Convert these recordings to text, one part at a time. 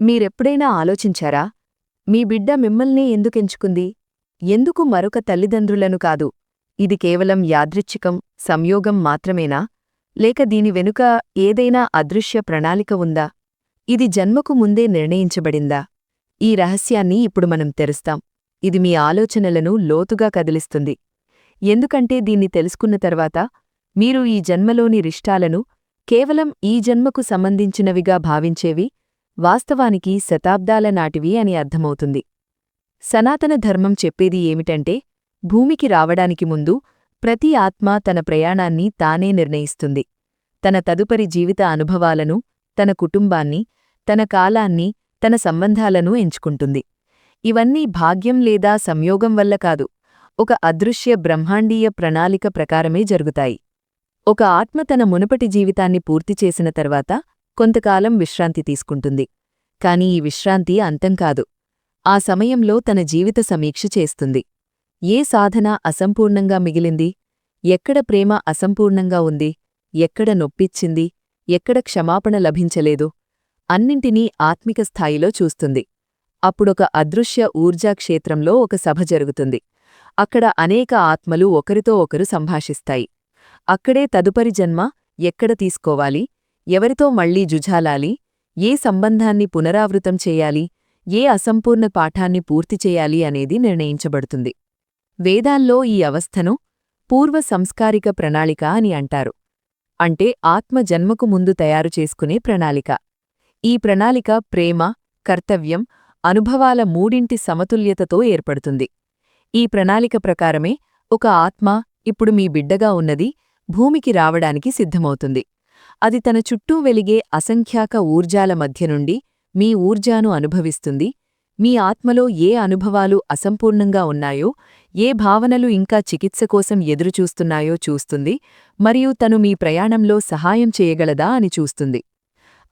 మీరెప్పుడైనా ఆలోచించారా? మీ బిడ్డ మిమ్మల్నే ఎందుకెంచుకుంది? ఎందుకు మరొక తల్లిదండ్రులను కాదు? ఇది కేవలం యాదృచ్ఛికం సంయోగం మాత్రమేనా? లేక దీని వెనుక ఏదైనా అదృశ్య ప్రణాళిక ఉందా? ఇది జన్మకు ముందే నిర్ణయించబడిందా? ఈ రహస్యాన్ని ఇప్పుడు మనం తెరుస్తాం. ఇది మీ ఆలోచనలను లోతుగా కదిలిస్తుంది. ఎందుకంటే దీన్ని తెలుసుకున్న తర్వాత మీరు ఈ జన్మలోని రిష్టాలను కేవలం ఈ జన్మకు సంబంధించినవిగా భావించేవి వాస్తవానికి శతాబ్దాల నాటివి అని అర్థమవుతుంది. సనాతన ధర్మం చెప్పేది ఏమిటంటే భూమికి రావడానికి ముందు ప్రతి ఆత్మ తన ప్రయాణాన్ని తానే నిర్ణయిస్తుంది. తన తదుపరి జీవిత అనుభవాలను తన కుటుంబాన్ని తన కాలాన్ని తన సంబంధాలను ఎంచుకుంటుంది. ఇవన్నీ భాగ్యం లేదా సంయోగం వల్ల కాదు ఒక అదృశ్య బ్రహ్మాండీయ ప్రణాళిక ప్రకారమే జరుగుతాయి. ఒక ఆత్మ తన మునుపటి జీవితాన్ని పూర్తి చేసిన తర్వాత కొంతకాలం విశ్రాంతి తీసుకుంటుంది. కాని ఈ విశ్రాంతి అంతం కాదు. ఆ సమయంలో తన జీవిత సమీక్ష చేస్తుంది. ఏ సాధన అసంపూర్ణంగా మిగిలింది? ఎక్కడ ప్రేమ అసంపూర్ణంగా ఉంది? ఎక్కడ నొప్పిచ్చింది? ఎక్కడ క్షమాపణ లభించలేదు? అన్నింటినీ ఆత్మిక స్థాయిలో చూస్తుంది. అప్పుడొక అదృశ్య ఊర్జాక్షేత్రంలో ఒక సభ జరుగుతుంది. అక్కడ అనేక ఆత్మలు ఒకరితో ఒకరు సంభాషిస్తాయి. అక్కడే తదుపరి జన్మ ఎక్కడ తీసుకోవాలి? ఎవరితో మళ్ళీ జుజాలాలి? ఏ సంబంధాన్ని పునరావృతం చేయాలి? ఏ అసంపూర్ణ పాఠాన్ని పూర్తి చేయాలి అనేది నిర్ణయించబడుతుంది. వేదాల్లో ఈ అవస్థను పూర్వ సంస్కారిక ప్రణాళిక అని అంటారు. అంటే ఆత్మ జన్మకు ముందు తయారు చేసుకునే ప్రణాళిక. ఈ ప్రణాళిక ప్రేమ కర్తవ్యం అనుభవాల మూడింటి సమతుల్యతతో ఏర్పడుతుంది. ఈ ప్రణాళిక ప్రకారమే ఒక ఆత్మ ఇప్పుడు మీ బిడ్డగా ఉన్నది భూమికి రావడానికి సిద్ధమవుతుంది. అది తన చుట్టూ వెలిగే అసంఖ్యాక ఊర్జాల మధ్య నుండి మీ ఊర్జాను అనుభవిస్తుంది. మీ ఆత్మలో ఏ అనుభవాలు అసంపూర్ణంగా ఉన్నాయో ఏ భావనలు ఇంకా చికిత్స కోసం ఎదురుచూస్తున్నాయో చూస్తుంది మరియు తను మీ ప్రయాణంలో సహాయం చేయగలదా అని చూస్తుంది.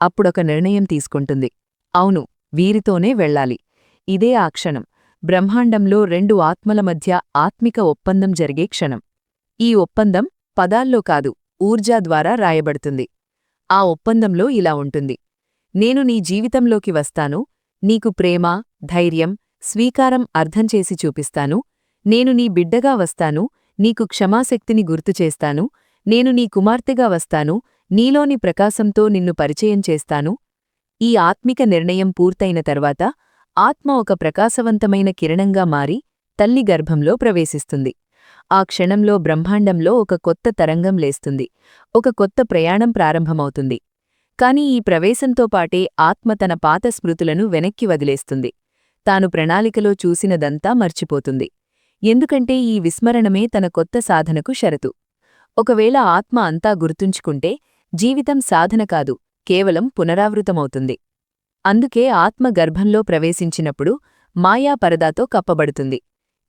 అప్పుడొక నిర్ణయం తీసుకుంటుంది. అవును వీరితోనే వెళ్ళాలి. ఇదే ఆ క్షణం. బ్రహ్మాండంలో రెండు ఆత్మల మధ్య ఆత్మిక ఒప్పందం జరిగే క్షణం. ఈ ఒప్పందం పదాల్లో కాదు ఊర్జా ద్వారా రాయబడుతుంది. ఆ ఒప్పందంలో ఇలా ఉంటుంది. నేను నీ జీవితంలోకి వస్తాను నీకు ప్రేమ ధైర్యం స్వీకారం అర్థం చేసి చూపిస్తాను నేను నీ బిడ్డగా వస్తాను నీకు క్షమాశక్తిని గుర్తుచేస్తాను నేను నీ కుమార్తెగా వస్తాను నీలోని ప్రకాశంతో నిన్ను పరిచయం చేస్తాను. ఈ ఆత్మిక నిర్ణయం పూర్తయిన తర్వాత ఆత్మ ఒక ప్రకాశవంతమైన కిరణంగా మారి తల్లి గర్భంలో ప్రవేశిస్తుంది. ఆ క్షణంలో బ్రహ్మాండంలో ఒక కొత్త తరంగం లేస్తుంది. ఒక కొత్త ప్రయాణం ప్రారంభమవుతుంది. కాని ఈ ప్రవేశంతో పాటే ఆత్మ తన పాత స్మృతులను వెనక్కి వదిలేస్తుంది. తాను ప్రణాళికలో చూసినదంతా మర్చిపోతుంది. ఎందుకంటే ఈ విస్మరణమే తన కొత్త సాధనకు షరతు. ఒకవేళ ఆత్మ అంతా గుర్తుంచుకుంటే జీవితం సాధన కాదు కేవలం పునరావృతమవుతుంది. అందుకే ఆత్మ గర్భంలో ప్రవేశించినప్పుడు మాయా పరదాతో కప్పబడుతుంది.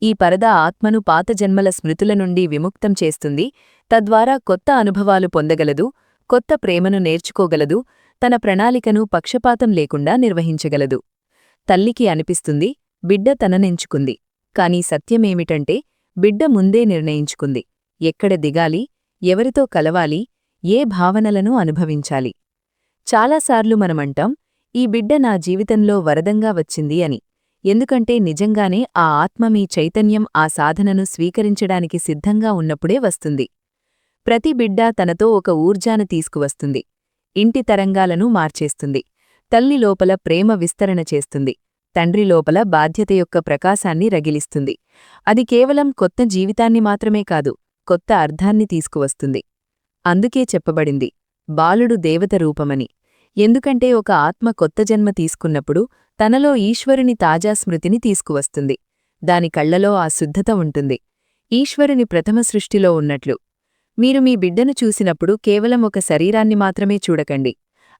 ఈ పరద ఆత్మను పాత జన్మల స్మృతుల నుండి విముక్తం చేస్తుంది తద్వారా కొత్త అనుభవాలు పొందగలదు కొత్త ప్రేమను నేర్చుకోగలదు తన ప్రణాళికను పక్షపాతం లేకుండా నిర్వహించగలదు. తల్లికి అనిపిస్తుంది బిడ్డ తననెంచుకుంది. కాని సత్యమేమిటంటే బిడ్డ ముందే నిర్ణయించుకుంది. ఎక్కడ దిగాలి ఎవరితో కలవాలి ఏ భావనలను అనుభవించాలి? చాలాసార్లు మనమంటాం ఈ బిడ్డ నా జీవితంలో వరదంగా వచ్చింది అని. ఎందుకంటే నిజంగానే ఆ ఆత్మ మీ చైతన్యం ఆ సాధనను స్వీకరించడానికి సిద్ధంగా ఉన్నప్పుడే వస్తుంది. ప్రతి బిడ్డ తనతో ఒక ఊర్జాను తీసుకువస్తుంది. ఇంటి తరంగాలను మార్చేస్తుంది. తల్లి లోపల ప్రేమ విస్తరణ చేస్తుంది. తండ్రి లోపల బాధ్యత యొక్క ప్రకాశాన్ని రగిలిస్తుంది. అది కేవలం కొత్త జీవితాన్ని మాత్రమే కాదు కొత్త అర్థాన్ని తీసుకువస్తుంది. అందుకే చెప్పబడింది బాలుడు దేవత రూపమని. ఎందుకంటే ఒక ఆత్మ కొత్త జన్మ తీసుకున్నప్పుడు తనలో ఈశ్వరుని తాజా స్మృతిని తీసుకువస్తుంది. దాని కళ్ళలో ఆ శుద్ధత ఉంటుంది. ఈశ్వరుని ప్రథమ సృష్టిలో ఉన్నట్లు. మీరు మీ బిడ్డను చూసినప్పుడు కేవలం ఒక శరీరాన్ని మాత్రమే చూడకండి.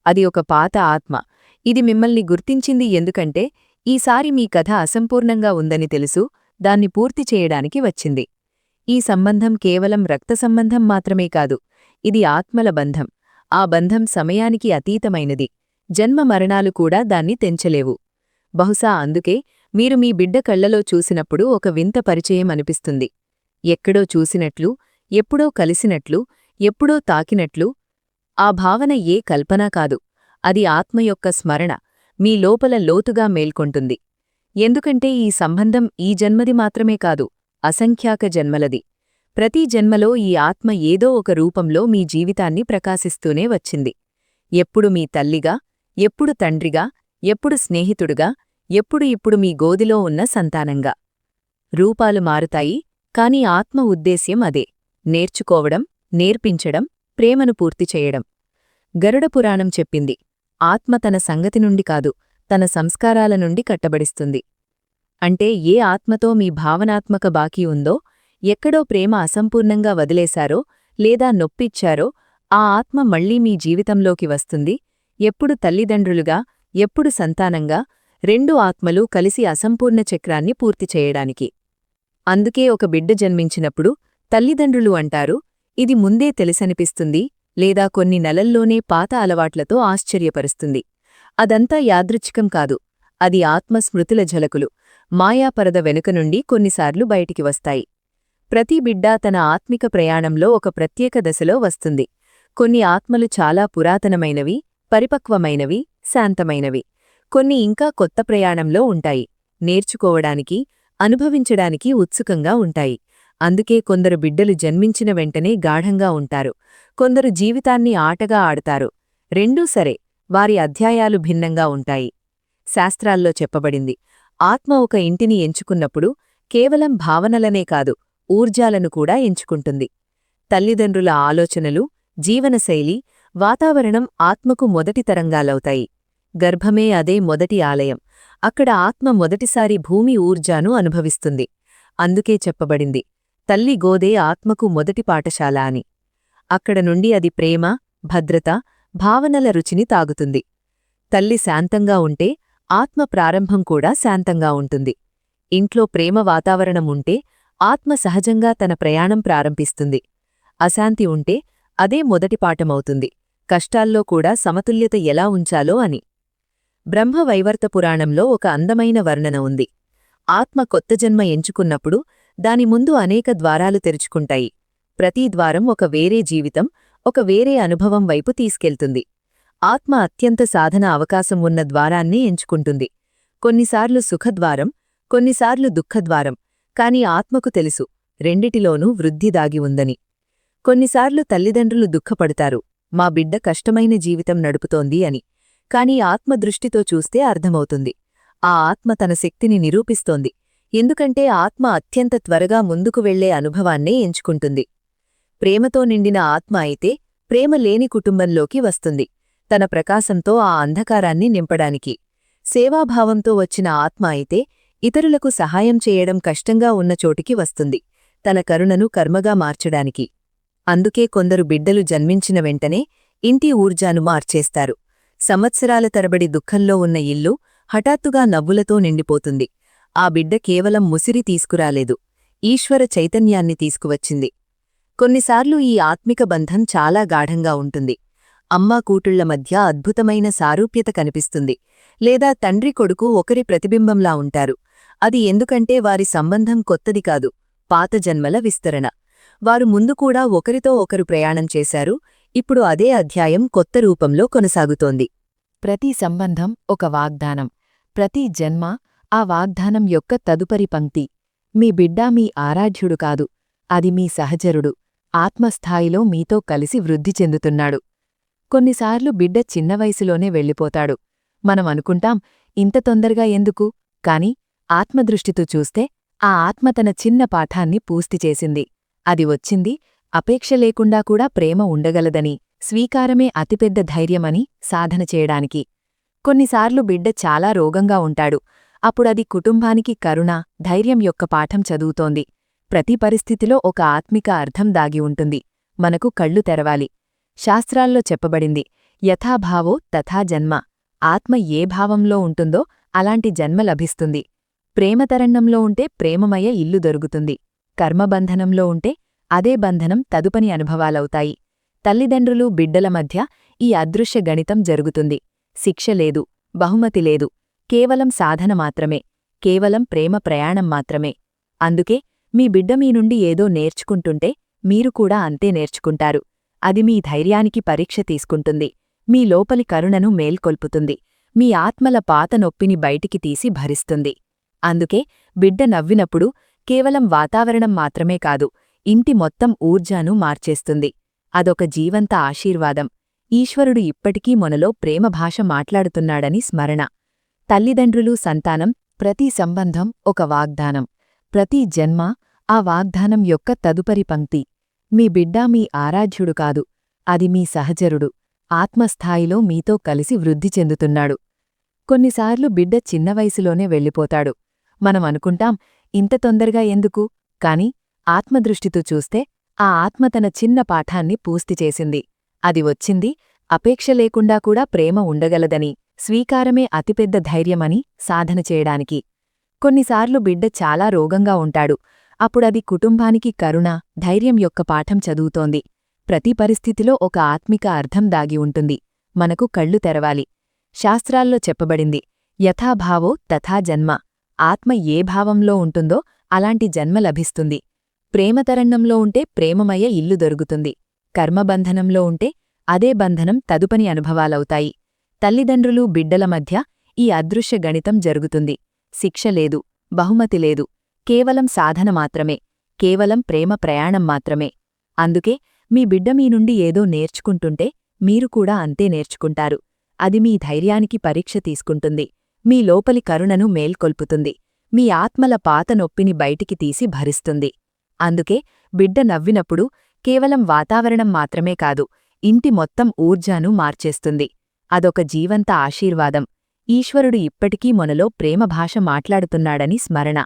అది ఒక పాత ఆత్మ. ఇది మిమ్మల్ని గుర్తించింది ఎందుకంటే ఈసారి మీ కథ అసంపూర్ణంగా ఉందని తెలుసు దాన్ని పూర్తి చేయడానికి వచ్చింది. ఈ సంబంధం కేవలం రక్త సంబంధం మాత్రమే కాదు ఇది ఆత్మల బంధం. ఆ బంధం సమయానికి అతీతమైనది. జన్మ మరణాలు కూడా దాన్ని తెంచలేవు. బహుశా అందుకే మీరు మీ బిడ్డ కళ్ళలో చూసినప్పుడు ఒక వింత పరిచయం అనిపిస్తుంది. ఎక్కడో చూసినట్లు ఎప్పుడో కలిసినట్లు ఎప్పుడో తాకినట్లు ఆ భావన ఏ కల్పనా కాదు. అది ఆత్మ యొక్క స్మరణ మీ లోపల లోతుగా మేల్కొంటుంది. ఎందుకంటే ఈ సంబంధం ఈ జన్మది మాత్రమే కాదు అసంఖ్యాక జన్మలది. ప్రతి జన్మలో ఈ ఆత్మ ఏదో ఒక రూపంలో మీ జీవితాన్ని ప్రకాశిస్తూనే వచ్చింది. ఎప్పుడు మీ తల్లిగా ఎప్పుడు తండ్రిగా ఎప్పుడు స్నేహితుడుగా ఎప్పుడు ఇప్పుడు మీ గోదిలో ఉన్న సంతానంగా. రూపాలు మారుతాయి కాని ఆత్మ ఉద్దేశ్యం అదే. నేర్చుకోవడం నేర్పించడం ప్రేమను పూర్తి చేయడం. గరుడ పురాణం చెప్పింది ఆత్మ తన సంగతి నుండి కాదు తన సంస్కారాల నుండి కట్టబడిస్తుంది. అంటే ఏ ఆత్మతో మీ భావనాత్మక బాకీ ఉందో ఎక్కడో ప్రేమ అసంపూర్ణంగా వదిలేశారో లేదా నొప్పిచ్చారో ఆ ఆత్మ మళ్ళీ మీ జీవితంలోకి వస్తుంది ఎప్పుడు తల్లిదండ్రులుగా ఎప్పుడు సంతానంగా రెండు ఆత్మలు కలిసి అసంపూర్ణ చక్రాన్ని పూర్తి చేయడానికి. అందుకే ఒక బిడ్డ జన్మించినప్పుడు తల్లిదండ్రులు అంటారు ఇది ముందే తెలిసనిపిస్తుంది లేదా కొన్ని నెలల్లోనే పాత అలవాట్లతో ఆశ్చర్యపరుస్తుంది. అదంతా యాదృచ్ఛికం కాదు అది ఆత్మస్మృతుల ఝలకులు. మాయాపరద వెనుక నుండి కొన్నిసార్లు బయటికి వస్తాయి. ప్రతి బిడ్డ తన ఆత్మిక ప్రయాణంలో ఒక ప్రత్యేక దశలో వస్తుంది. కొన్ని ఆత్మలు చాలా పురాతనమైనవి పరిపక్వమైనవి శాంతమైనవి. కొన్ని ఇంకా కొత్త ప్రయాణంలో ఉంటాయి. నేర్చుకోవడానికి అనుభవించడానికి ఉత్సుకంగా ఉంటాయి. అందుకే కొందరు బిడ్డలు జన్మించిన వెంటనే గాఢంగా ఉంటారు. కొందరు జీవితాన్ని ఆటగా ఆడతారు. రెండూ సరే వారి అధ్యాయాలు భిన్నంగా ఉంటాయి. శాస్త్రాల్లో చెప్పబడింది ఆత్మ ఒక ఇంటిని ఎంచుకున్నప్పుడు కేవలం భావనలనే కాదు ఊర్జాలను కూడా ఎంచుకుంటుంది. తల్లిదండ్రుల ఆలోచనలు జీవనశైలి వాతావరణం ఆత్మకు మొదటి తరంగాలవుతాయి. గర్భమే అదే మొదటి ఆలయం. అక్కడ ఆత్మ మొదటిసారి భూమి ఊర్జాను అనుభవిస్తుంది. అందుకే చెప్పబడింది తల్లి గోదే ఆత్మకు మొదటి పాఠశాల అని. అక్కడ నుండి అది ప్రేమ భద్రత భావనల రుచిని తాగుతుంది. తల్లి శాంతంగా ఉంటే ఆత్మ ప్రారంభం కూడా శాంతంగా ఉంటుంది. ఇంట్లో ప్రేమ వాతావరణం ఉంటే ఆత్మ సహజంగా తన ప్రయాణం ప్రారంభిస్తుంది. అశాంతి ఉంటే అదే మొదటి పాఠమవుతుంది. కష్టాల్లో కూడా సమతుల్యత ఎలా ఉంచాలో అని. బ్రహ్మవైవర్త పురాణంలో ఒక అందమైన వర్ణన ఉంది. ఆత్మ కొత్త జన్మ ఎంచుకున్నప్పుడు దాని ముందు అనేక ద్వారాలు తెరుచుకుంటాయి. ప్రతి ద్వారం ఒక వేరే జీవితం ఒక వేరే అనుభవం వైపు తీసుకెళ్తుంది. ఆత్మ అత్యంత సాధన అవకాశం ఉన్న ద్వారాన్నే ఎంచుకుంటుంది. కొన్నిసార్లు సుఖద్వారం కొన్నిసార్లు దుఃఖద్వారం కాని ఆత్మకు తెలుసు రెండిటిలోనూ వృద్ధి దాగి ఉందని. కొన్నిసార్లు తల్లిదండ్రులు దుఃఖపడతారు మా బిడ్డ కష్టమైన జీవితం నడుపుతోంది అని. కాని ఆత్మ దృష్టితో చూస్తే అర్థమవుతుంది. ఆ ఆత్మ తన శక్తిని నిరూపిస్తోంది. ఎందుకంటే ఆత్మ అత్యంత త్వరగా ముందుకు వెళ్ళే అనుభవాన్నే ఎంచుకుంటుంది. ప్రేమతో నిండిన ఆత్మ అయితే ప్రేమ లేని కుటుంబంలోకి వస్తుంది. తన ప్రకాశంతో ఆ అంధకారాన్ని నింపడానికి. సేవాభావంతో వచ్చిన ఆత్మ అయితే ఇతరులకు సహాయం చేయడం కష్టంగా ఉన్న చోటికి వస్తుంది. తన కరుణను కర్మగా మార్చడానికి. అందుకే కొందరు బిడ్డలు జన్మించిన వెంటనే ఇంటి ఊర్జాను మార్చేస్తారు. సంవత్సరాల తరబడి దుఃఖంలో ఉన్న ఇల్లు హఠాత్తుగా నవ్వులతో నిండిపోతుంది. ఆ బిడ్డ కేవలం ముసిరి తీసుకురాలేదు. ఈశ్వర చైతన్యాన్ని తీసుకువచ్చింది. కొన్నిసార్లు ఈ ఆత్మిక బంధం చాలా గాఢంగా ఉంటుంది. అమ్మా కూటుళ్ళ మధ్య అద్భుతమైన సారూప్యత కనిపిస్తుంది. లేదా తండ్రి కొడుకు ఒకరి ప్రతిబింబంలా ఉంటారు. అది ఎందుకంటే వారి సంబంధం కొత్తది కాదు. పాత జన్మల విస్తరణ. వారు ముందు కూడా ఒకరితో ఒకరు ప్రయాణం చేశారు. ఇప్పుడు అదే అధ్యాయం కొత్త రూపంలో కొనసాగుతోంది. ప్రతి సంబంధం ఒక వాగ్దానం. ప్రతి జన్మ ఆ వాగ్దానం యొక్క తదుపరి పంక్తి. మీ బిడ్డ మీ ఆరాధ్యుడు కాదు. అది మీ సహచరుడు. ఆత్మస్థాయిలో మీతో కలిసి వృద్ధి చెందుతున్నాడు. కొన్నిసార్లు బిడ్డ చిన్న వయసులోనే వెళ్ళిపోతాడు. మనం అనుకుంటాం ఇంత తొందరగా ఎందుకు? కాని ఆత్మదృష్టితో చూస్తే ఆ ఆత్మ తన చిన్న పాఠాన్ని పూర్తి చేసింది. అది వచ్చింది అపేక్ష లేకుండా కూడా ప్రేమ ఉండగలదని స్వీకారమే అతిపెద్ద ధైర్యమని సాధన చేయడానికి. కొన్నిసార్లు బిడ్డ చాలా రోగంగా ఉంటాడు. అప్పుడది కుటుంబానికి కరుణ ధైర్యం యొక్క పాఠం చదువుతోంది. ప్రతి పరిస్థితిలో ఒక ఆత్మిక అర్థం దాగి ఉంటుంది. మనకు కళ్ళు తెరవాలి. శాస్త్రాల్లో చెప్పబడింది యథాభావో తథా జన్మ. ఆత్మ ఏ భావంలో ఉంటుందో అలాంటి జన్మ లభిస్తుంది. ప్రేమతరణంలో ఉంటే ప్రేమమయ ఇల్లు దొరుకుతుంది. కర్మబంధనంలో ఉంటే అదే బంధనం తదుపని అనుభవాలవుతాయి. తల్లిదండ్రులు బిడ్డల మధ్య ఈ అదృశ్య గణితం జరుగుతుంది. శిక్ష లేదు బహుమతి లేదు. కేవలం సాధన మాత్రమే కేవలం ప్రేమ ప్రయాణం మాత్రమే. అందుకే మీ బిడ్డ మీ నుండి ఏదో నేర్చుకుంటుంటే మీరు కూడా అంతే నేర్చుకుంటారు. అది మీ ధైర్యానికి పరీక్ష తీసుకుంటుంది. మీ లోపలి కరుణను మేల్కొల్పుతుంది. మీ ఆత్మల పాత నొప్పిని బయటికి తీసి భరిస్తుంది. అందుకే బిడ్డ నవ్వినప్పుడు కేవలం వాతావరణం మాత్రమే కాదు ఇంటి మొత్తం ఊర్జాను మార్చేస్తుంది. అదొక జీవంత ఆశీర్వాదం. ఈశ్వరుడు ఇప్పటికీ మనలో ప్రేమ భాష మాట్లాడుతున్నాడని స్మరణ. తల్లిదండ్రులు సంతానం ప్రతి సంబంధం ఒక వాగ్దానం. ప్రతి జన్మ ఆ వాగ్దానం యొక్క తదుపరి పంక్తి. మీ బిడ్డ మీ ఆరాధ్యుడు కాదు. అది మీ సహచరుడు. ఆత్మస్థాయిలో మీతో కలిసి వృద్ధి చెందుతున్నాడు. కొన్నిసార్లు బిడ్డ చిన్న వయసులోనే వెళ్ళిపోతాడు. మనం అనుకుంటాం ఇంత తొందరగా ఎందుకు? కాని ఆత్మదృష్టితో చూస్తే ఆ ఆత్మ తన చిన్న పాఠాన్ని పూర్తి చేసింది. అది వచ్చింది అపేక్ష లేకుండా కూడా ప్రేమ ఉండగలదని స్వీకారమే అతిపెద్ద ధైర్యమని సాధన చేయడానికి. కొన్నిసార్లు బిడ్డ చాలా రోగంగా ఉంటాడు. అప్పుడది కుటుంబానికి కరుణ ధైర్యం యొక్క పాఠం చదువుతోంది. ప్రతి పరిస్థితిలో ఒక ఆత్మిక అర్థం దాగి ఉంటుంది. మనకు కళ్ళు తెరవాలి. శాస్త్రాల్లో చెప్పబడింది యథాభావో తథా జన్మ. ఆత్మ ఏ భావంలో ఉంటుందో అలాంటి జన్మ లభిస్తుంది. ప్రేమతరణంలో ఉంటే ప్రేమమయ ఇల్లు దొరుకుతుంది. కర్మబంధనంలో ఉంటే అదే బంధనం తదుపని అనుభవాలవుతాయి. తల్లిదండ్రులు బిడ్డల మధ్య ఈ అదృశ్య గణితం జరుగుతుంది. శిక్ష లేదు బహుమతి లేదు కేవలం సాధన మాత్రమే కేవలం ప్రేమ ప్రయాణం మాత్రమే. అందుకే మీ బిడ్డ మీ నుండి ఏదో నేర్చుకుంటుంటే మీరు కూడా అంతే నేర్చుకుంటారు. అది మీ ధైర్యానికి పరీక్ష తీసుకుంటుంది. మీ లోపలి కరుణను మేల్కొల్పుతుంది. మీ ఆత్మల పాత నొప్పిని బయటికి తీసి భరిస్తుంది. అందుకే బిడ్డ నవ్వినప్పుడు కేవలం వాతావరణం మాత్రమే కాదు ఇంటి మొత్తం ఊర్జాను మార్చేస్తుంది. అదొక జీవంత ఆశీర్వాదం. ఈశ్వరుడు ఇప్పటికీ మనలో ప్రేమ భాష మాట్లాడుతున్నాడని స్మరణ.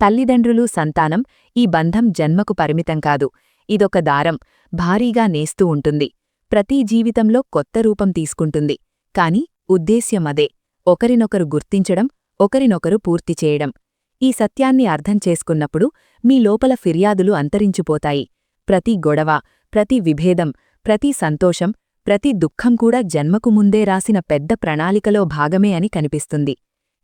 తల్లిదండ్రులు సంతానం ఈ బంధం జన్మకు పరిమితం కాదు. ఇదొక దారం భారీగా నేస్తూ ఉంటుంది. ప్రతి జీవితంలో కొత్త రూపం తీసుకుంటుంది. కాని ఉద్దేశ్యమదే ఒకరినొకరు గుర్తించడం ఒకరినొకరు పూర్తి చేయడం. ఈ సత్యాన్ని అర్థం చేసుకున్నప్పుడు మీ లోపల ఫిర్యాదులు అంతరించిపోతాయి. ప్రతి గొడవ ప్రతి విభేదం ప్రతి సంతోషం ప్రతి దుఃఖం కూడా జన్మకు ముందే రాసిన పెద్ద ప్రణాళికలో భాగమే అని కనిపిస్తుంది.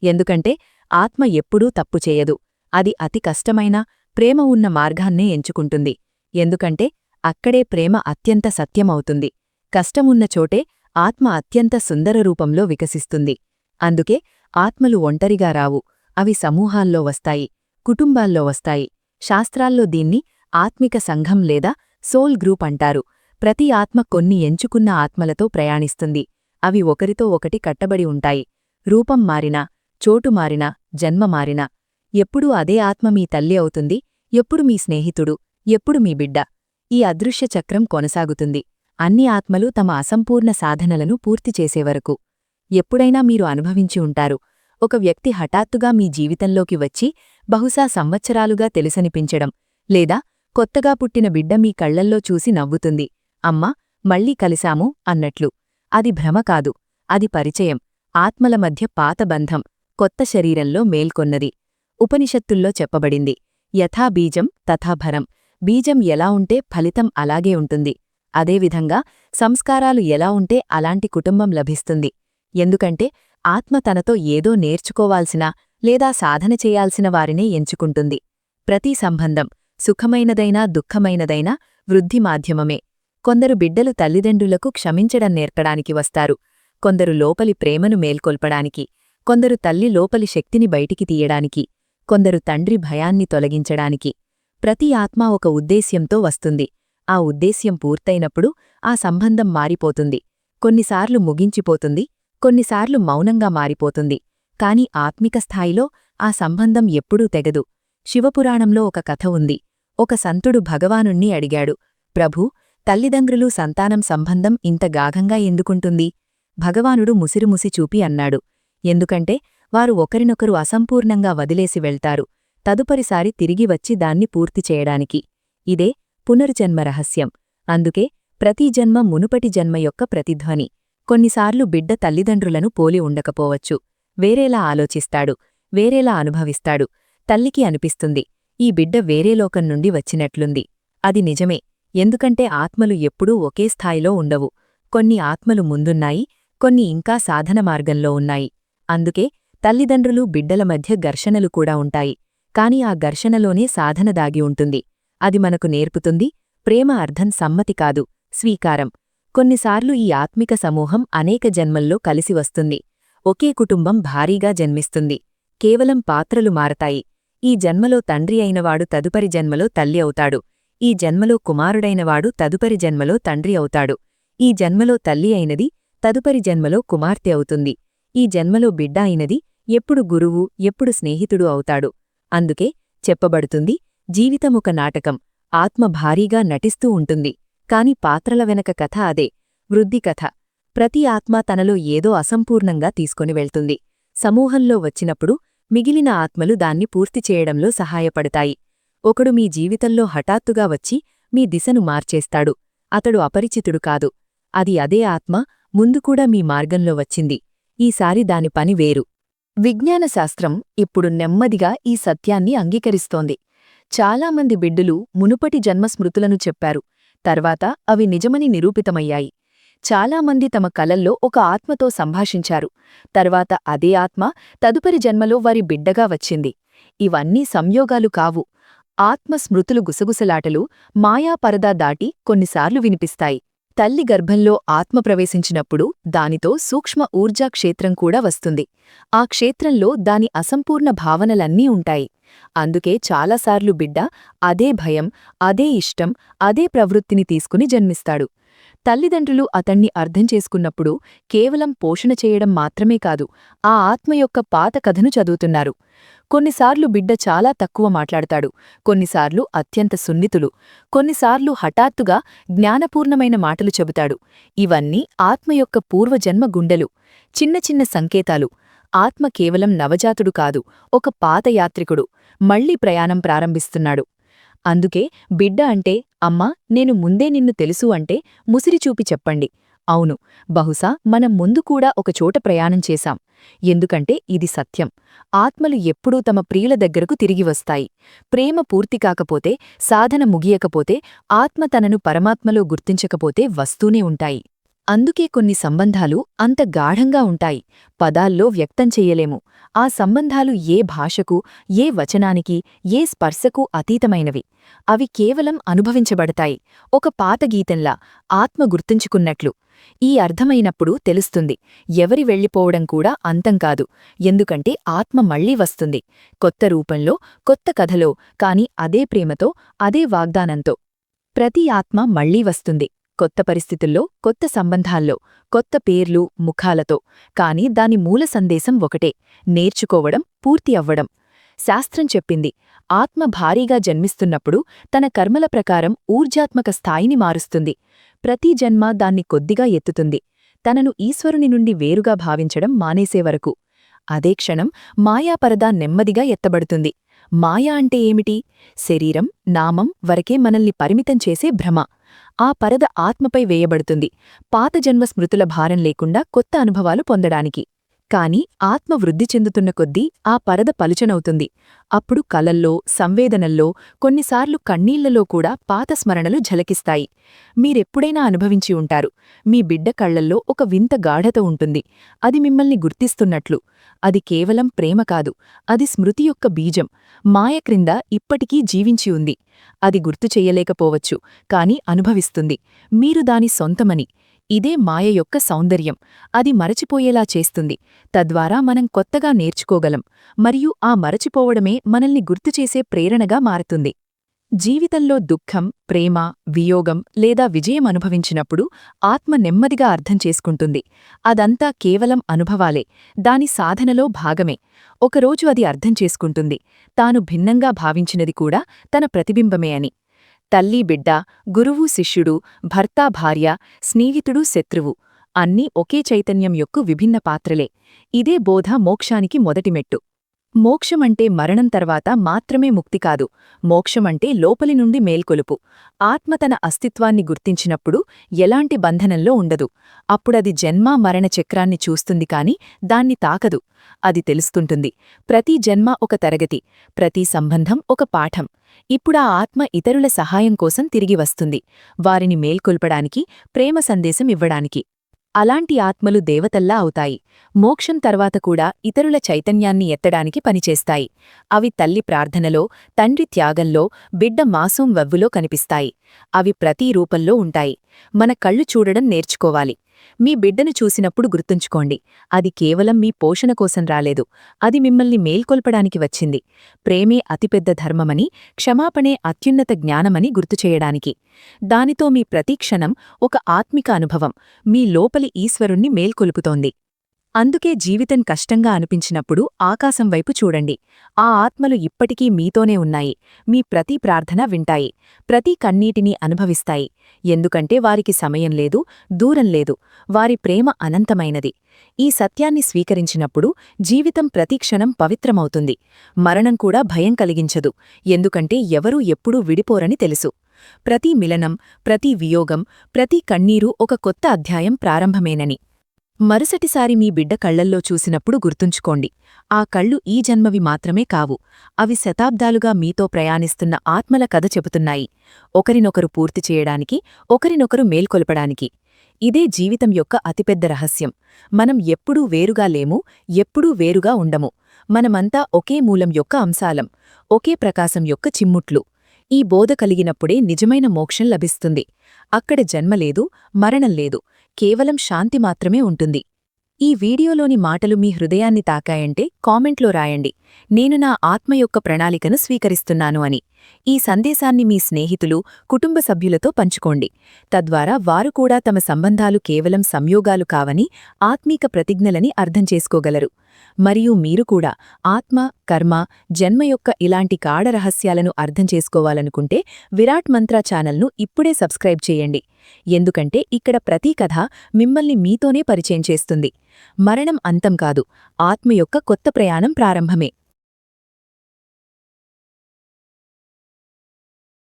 ఎందుకంటే ఆత్మ ఎప్పుడూ తప్పు చేయదు. అది అతి కష్టమైన ప్రేమ ఉన్న మార్గాన్నే ఎంచుకుంటుంది. ఎందుకంటే అక్కడే ప్రేమ అత్యంత సత్యమవుతుంది. కష్టమున్న చోటే ఆత్మ అత్యంత సుందర రూపంలో వికసిస్తుంది. అందుకే ఆత్మలు ఒంటరిగా రావు. అవి సమూహాల్లో వస్తాయి కుటుంబాల్లో వస్తాయి. శాస్త్రాల్లో దీన్ని ఆత్మిక సంఘం లేదా సోల్ గ్రూప్ అంటారు. ప్రతి ఆత్మ కొన్ని ఎంచుకున్న ఆత్మలతో ప్రయాణిస్తుంది. అవి ఒకరితో ఒకటి కట్టబడి ఉంటాయి. రూపం మారినా చోటు మారినా జన్మ మారినా. ఎప్పుడూ అదే ఆత్మ మీ తల్లి అవుతుంది ఎప్పుడు మీ స్నేహితుడు ఎప్పుడు మీ బిడ్డ. ఈ అదృశ్య చక్రం కొనసాగుతుంది. అన్ని ఆత్మలు తమ అసంపూర్ణ సాధనలను పూర్తి చేసేవరకు. ఎప్పుడైనా మీరు అనుభవించి ఉంటారు. ఒక వ్యక్తి హఠాత్తుగా మీ జీవితంలోకి వచ్చి బహుశా సంవత్సరాలుగా తెలుసనిపించడం లేదా కొత్తగా పుట్టిన బిడ్డ మీ కళ్ళల్లో చూసి నవ్వుతుంది. అమ్మా మళ్ళీ కలిశాము అన్నట్లు. అది భ్రమ కాదు. అది పరిచయం. ఆత్మల మధ్య పాత బంధం. కొత్త శరీరంలో మేల్కొన్నది. ఉపనిషత్తుల్లో చెప్పబడింది. యథా బీజం తథాభరం బీజం ఎలా ఉంటే ఫలితం అలాగే ఉంటుంది. అదేవిధంగా సంస్కారాలు ఎలా ఉంటే అలాంటి కుటుంబం లభిస్తుంది. ఎందుకంటే ఆత్మ తనతో ఏదో నేర్చుకోవాల్సిన లేదా సాధన చేయాల్సిన వారినే ఎంచుకుంటుంది. ప్రతి సంబంధం సుఖమైనదైనా దుఃఖమైనదైనా వృద్ధి మాధ్యమమే. కొందరు బిడ్డలు తల్లిదండ్రులకు క్షమించడం నేర్పడానికి వస్తారు. కొందరు లోపలి ప్రేమను మేల్కొల్పడానికి. కొందరు తల్లి లోపలి శక్తిని బయటికి తీయడానికి. కొందరు తండ్రి భయాన్ని తొలగించడానికి. ప్రతి ఆత్మ ఒక ఉద్దేశ్యంతో వస్తుంది. ఆ ఉద్దేశ్యం పూర్తయినప్పుడు ఆ సంబంధం మారిపోతుంది. కొన్నిసార్లు ముగించిపోతుంది. కొన్నిసార్లు మౌనంగా మారిపోతుంది. కాని ఆత్మిక స్థాయిలో ఆ సంబంధం ఎప్పుడూ తెగదు. శివపురాణంలో ఒక కథ ఉంది. ఒక సంతుడు భగవానుణ్ణి అడిగాడు. ప్రభూ తల్లిదండ్రులు సంతానం సంబంధం ఇంత గాఘంగా ఎందుకుంటుంది భగవానుడు ముసిరుముసి చూపి అన్నాడు. ఎందుకంటే వారు ఒకరినొకరు అసంపూర్ణంగా వదిలేసి వెళ్తారు. తదుపరిసారి తిరిగి వచ్చి దాన్ని పూర్తి చేయడానికి. ఇదే పునర్జన్మ రహస్యం. అందుకే ప్రతి జన్మ మునుపటి జన్మ యొక్క ప్రతిధ్వని. కొన్నిసార్లు బిడ్డ తల్లిదండ్రులను పోలి ఉండకపోవచ్చు. వేరేలా ఆలోచిస్తాడు వేరేలా అనుభవిస్తాడు. తల్లికి అనిపిస్తుంది ఈ బిడ్డ వేరే లోకం నుండి వచ్చినట్లుంది. అది నిజమే ఎందుకంటే ఆత్మలు ఎప్పుడూ ఒకే స్థాయిలో ఉండవు. కొన్ని ఆత్మలు ముందున్నాయి కొన్ని ఇంకా సాధన మార్గంలో ఉన్నాయి. అందుకే తల్లిదండ్రులు బిడ్డల మధ్య ఘర్షణలు కూడా ఉంటాయి కాని ఆ ఘర్షణలోనే సాధన దాగి ఉంటుంది. అది మనకు నేర్పుతుంది ప్రేమ అర్థం సమ్మతి కాదు స్వీకారం. కొన్నిసార్లు ఈ ఆత్మిక సమూహం అనేక జన్మల్లో కలిసి వస్తుంది. ఒకే కుటుంబం భారీగా జన్మిస్తుంది. కేవలం పాత్రలు మారతాయి. ఈ జన్మలో తండ్రి అయినవాడు తదుపరి జన్మలో తల్లి అవుతాడు. ఈ జన్మలో కుమారుడైనవాడు తదుపరి జన్మలో తండ్రి అవుతాడు. ఈ జన్మలో తల్లి అయినది తదుపరి జన్మలో కుమార్తె అవుతుంది. ఈ జన్మలో బిడ్డ అయినది ఎప్పుడు గురువు ఎప్పుడు స్నేహితుడు అవుతాడు. అందుకే చెప్పబడుతుంది జీవితమొక నాటకం. ఆత్మ భారీగా నటిస్తూ ఉంటుంది. కాని పాత్రల వెనక కథ అదే వృద్ధి కథ. ప్రతి ఆత్మ తనలో ఏదో అసంపూర్ణంగా తీసుకొని వెళ్తుంది. సమూహంలో వచ్చినప్పుడు మిగిలిన ఆత్మలు దాన్ని పూర్తి చేయడంలో సహాయపడతాయి. ఒకడు మీ జీవితంలో హఠాత్తుగా వచ్చి మీ దిశను మార్చేస్తాడు. అతడు అపరిచితుడు కాదు. అది అదే ఆత్మ ముందుకూడా మీ మార్గంలో వచ్చింది. ఈసారి దాని పని వేరు. విజ్ఞానశాస్త్రం ఇప్పుడు నెమ్మదిగా ఈ సత్యాన్ని అంగీకరిస్తోంది. చాలామంది బిడ్డులు మునుపటి జన్మస్మృతులను చెప్పారు. తర్వాత అవి నిజమని నిరూపితమయ్యాయి. చాలామంది తమ కలల్లో ఒక ఆత్మతో సంభాషించారు. తర్వాత అదే ఆత్మ తదుపరి జన్మలో వారి బిడ్డగా వచ్చింది. ఇవన్నీ సంయోగాలు కావు. ఆత్మ స్మృతులు గుసగుసలాటలు మాయాపరదా దాటి కొన్నిసార్లు వినిపిస్తాయి. తల్లి గర్భంలో ఆత్మ ప్రవేశించినప్పుడు దానితో సూక్ష్మ ఊర్జా క్షేత్రం కూడా వస్తుంది. ఆ క్షేత్రంలో దాని అసంపూర్ణ భావనలన్నీ ఉంటాయి. అందుకే చాలాసార్లు బిడ్డ అదే భయం అదే ఇష్టం అదే ప్రవృత్తిని తీసుకుని జన్మిస్తాడు. తల్లిదండ్రులు అతణ్ణి అర్థం చేసుకున్నప్పుడు కేవలం పోషణ చేయడం మాత్రమే కాదు ఆ ఆత్మ యొక్క పాత కథను చదువుతున్నారు. కొన్నిసార్లు బిడ్డ చాలా తక్కువ మాట్లాడతాడు కొన్నిసార్లు అత్యంత సున్నితులు కొన్నిసార్లు హఠాత్తుగా జ్ఞానపూర్ణమైన మాటలు చెబుతాడు. ఇవన్నీ ఆత్మ యొక్క పూర్వజన్మ గుండెలు చిన్న చిన్న సంకేతాలు ఆత్మ కేవలం నవజాతుడు కాదు ఒక పాతయాత్రికుడు మళ్ళీ ప్రయాణం ప్రారంభిస్తున్నాడు. అందుకే బిడ్డ అంటే అమ్మా నేను ముందే నిన్ను తెలుసు అంటే ముసిరిచూపి చెప్పండి. అవును బహుశా మనం ముందు కూడా ఒకచోట ప్రయాణం చేశాం. ఎందుకంటే ఇది సత్యం. ఆత్మలు ఎప్పుడూ తమ ప్రియుల దగ్గరకు తిరిగి వస్తాయి. ప్రేమ పూర్తి కాకపోతే సాధన ముగియకపోతే ఆత్మ తనను పరమాత్మలో గుర్తించకపోతే వస్తూనే ఉంటాయి. అందుకే కొన్ని సంబంధాలు అంత గాఢంగా ఉంటాయి. పదాల్లో వ్యక్తం చెయ్యలేము ఆ సంబంధాలు ఏ భాషకు ఏ వచనానికి ఏ స్పర్శకు అతీతమైనవి. అవి కేవలం అనుభవించబడతాయి. ఒక పాత గీతంలా ఆత్మ గుర్తుంచుకున్నట్లు. ఈ అర్థమైనప్పుడు తెలుస్తుంది. ఎవరి వెళ్ళిపోవడం కూడా అంతం కాదు. ఎందుకంటే ఆత్మ మళ్ళీ వస్తుంది. కొత్త రూపంలో కొత్త కథలో కాని అదే ప్రేమతో అదే వాగ్దానంతో. ప్రతి ఆత్మ మళ్ళీ వస్తుంది. కొత్త పరిస్థితుల్లో కొత్త సంబంధాల్లో కొత్త పేర్లు ముఖాలతో. కాని దాని మూల సందేశం ఒకటే నేర్చుకోవడం పూర్తి అవ్వడం. శాస్త్రం చెప్పింది ఆత్మ భారీగా జన్మిస్తున్నప్పుడు తన కర్మల ప్రకారం ఊర్జాత్మక స్థాయిని మారుస్తుంది. ప్రతి జన్మ దాన్ని కొద్దిగా ఎత్తుతుంది. తనను ఈశ్వరుని నుండి వేరుగా భావించడం మానేసేవరకు అదే క్షణం మాయాపరదా నెమ్మదిగా ఎత్తబడుతుంది. మాయా అంటే ఏమిటి? శరీరం నామం వరకే మనల్ని పరిమితం చేసే భ్రమ. ఆ పరద ఆత్మపై వేయబడుతుంది. పాత జన్మ స్మృతుల భారం లేకుండా కొత్త అనుభవాలు పొందడానికి. కాని ఆత్మ వృద్ధి చెందుతున్న కొద్దీ ఆ పరద పలుచనవుతుంది. అప్పుడు కలల్లో సంవేదనల్లో కొన్నిసార్లు కన్నీళ్ళలో కూడా పాత స్మరణలు ఝలకిస్తాయి. మీరెప్పుడైనా అనుభవించి ఉంటారు. మీ బిడ్డ కళ్ళల్లో ఒక వింత గాఢత ఉంటుంది. అది మిమ్మల్ని గుర్తిస్తున్నట్లు. అది కేవలం ప్రేమ కాదు. అది స్మృతి యొక్క బీజం. మాయ క్రింద ఇప్పటికీ జీవించి ఉంది. అది గుర్తు చెయ్యలేకపోవచ్చు కాని అనుభవిస్తుంది. మీరు దాని సొంతమని. ఇదే మాయ యొక్క సౌందర్యం. అది మరచిపోయేలా చేస్తుంది. తద్వారా మనం కొత్తగా నేర్చుకోగలం. మరియు ఆ మరచిపోవడమే మనల్ని గుర్తుచేసే ప్రేరణగా మారుతుంది. జీవితంలో దుఃఖం ప్రేమ వియోగం లేదా విజయం అనుభవించినప్పుడు ఆత్మ నెమ్మదిగా అర్థం చేసుకుంటుంది. అదంతా కేవలం అనుభవాలే. దాని సాధనలో భాగమే. ఒకరోజు అది అర్థం చేసుకుంటుంది. తాను భిన్నంగా భావించినది కూడా తన ప్రతిబింబమే అని. తల్లి బిడ్డ గురువు శిష్యుడు భర్త భార్య స్నేహితుడు శత్రువు. అన్నీ ఒకే చైతన్యం యొక్క విభిన్న పాత్రలే. ఇదే బోధ మోక్షానికి మొదటిమెట్టు మోక్షమంటే మరణం తర్వాత మాత్రమే ముక్తి కాదు. మోక్షమంటే లోపలి నుండి మేల్కొలుపు. ఆత్మ తన అస్తిత్వాన్ని గుర్తించినప్పుడు ఎలాంటి బంధనంలో ఉండదు. అప్పుడది జన్మ మరణ చక్రాన్ని చూస్తుంది కాని దాన్ని తాకదు. అది తెలుస్తుంటుంది. ప్రతి జన్మ ఒక తరగతి ప్రతి సంబంధం ఒక పాఠం. ఇప్పుడా ఆత్మ ఇతరుల సహాయం కోసం తిరిగి వస్తుంది. వారిని మేల్కొల్పడానికి ప్రేమ సందేశం ఇవ్వడానికి. అలాంటి ఆత్మలు దేవతల్లా అవుతాయి. మోక్షం తర్వాత కూడా ఇతరుల చైతన్యాన్ని ఎత్తడానికి పనిచేస్తాయి. అవి తల్లి ప్రార్థనలో తండ్రి త్యాగంలో బిడ్డ మాసం వెవ్వులో కనిపిస్తాయి. అవి ప్రతి రూపంలో ఉంటాయి. మన కళ్ళు చూడడం నేర్చుకోవాలి. మీ బిడ్డను చూసినప్పుడు గుర్తుంచుకోండి అది కేవలం మీ పోషణ కోసం రాలేదు అది మిమ్మల్ని మేల్కొల్పడానికి వచ్చింది. ప్రేమే అతిపెద్ద ధర్మమని క్షమాపణే అత్యున్నత జ్ఞానమని గుర్తుచేయడానికి దానితో మీ ప్రతిక్షణం ఒక ఆత్మిక అనుభవం మీ లోపలి ఈశ్వరుణ్ణి మేల్కొలుపుతోంది. అందుకే జీవితం కష్టంగా అనిపించినప్పుడు ఆకాశం వైపు చూడండి. ఆ ఆత్మలు ఇప్పటికీ మీతోనే ఉన్నాయి. మీ ప్రతి ప్రార్థన వింటాయి. ప్రతి కన్నీటిని అనుభవిస్తాయి. ఎందుకంటే వారికి సమయం లేదు దూరం లేదు. వారి ప్రేమ అనంతమైనది. ఈ సత్యాన్ని స్వీకరించినప్పుడు జీవితం ప్రతిక్షణం పవిత్రమవుతుంది. మరణం కూడా భయం కలిగించదు. ఎందుకంటే ఎవరూ ఎప్పుడూ విడిపోరని తెలుసు. ప్రతి మిలనం ప్రతి వియోగం ప్రతి కన్నీరు ఒక కొత్త అధ్యాయం ప్రారంభమేనని. మరుసటిసారి మీ బిడ్డ కళ్ళల్లో చూసినప్పుడు గుర్తుంచుకోండి. ఆ కళ్ళు ఈ జన్మవి మాత్రమే కావు. అవి శతాబ్దాలుగా మీతో ప్రయాణిస్తున్న ఆత్మల కథ చెబుతున్నాయి. ఒకరినొకరు పూర్తి చేయడానికి ఒకరినొకరు మేల్కొల్పడానికి. ఇదే జీవితం యొక్క అతిపెద్ద రహస్యం. మనం ఎప్పుడూ వేరుగా లేము ఎప్పుడూ వేరుగా ఉండము. మనమంతా ఒకే మూలం యొక్క అంశాలం ఒకే ప్రకాశం యొక్క చిమ్ముట్లు. ఈ బోధ కలిగినప్పుడే నిజమైన మోక్షం లభిస్తుంది. అక్కడ జన్మలేదు మరణం లేదు కేవలం శాంతి మాత్రమే ఉంటుంది. ఈ వీడియోలోని మాటలు మీ హృదయాన్ని తాకాయంటే కామెంట్లో రాయండి. నేను నా ఆత్మ యొక్క ప్రణాళికను స్వీకరిస్తున్నాను అని. ఈ సందేశాన్ని మీ స్నేహితులు కుటుంబ సభ్యులతో పంచుకోండి. తద్వారా వారు కూడా తమ సంబంధాలు కేవలం సంయోగాలు కావని ఆత్మీక ప్రతిజ్ఞలని అర్థం చేసుకోగలరు. మరియు మీరు కూడా ఆత్మ కర్మ జన్మ యొక్క ఇలాంటి కాడ రహస్యాలను అర్థం చేసుకోవాలనుకుంటే విరాట్ మంత్ర ఛానల్ను ఇప్పుడే సబ్స్క్రైబ్ చేయండి. ఎందుకంటే ఇక్కడ ప్రతి కథ మిమ్మల్ని మీతోనే పరిచయం చేస్తుంది. మరణం అంతం కాదు ఆత్మ యొక్క కొత్త ప్రయాణం ప్రారంభమే.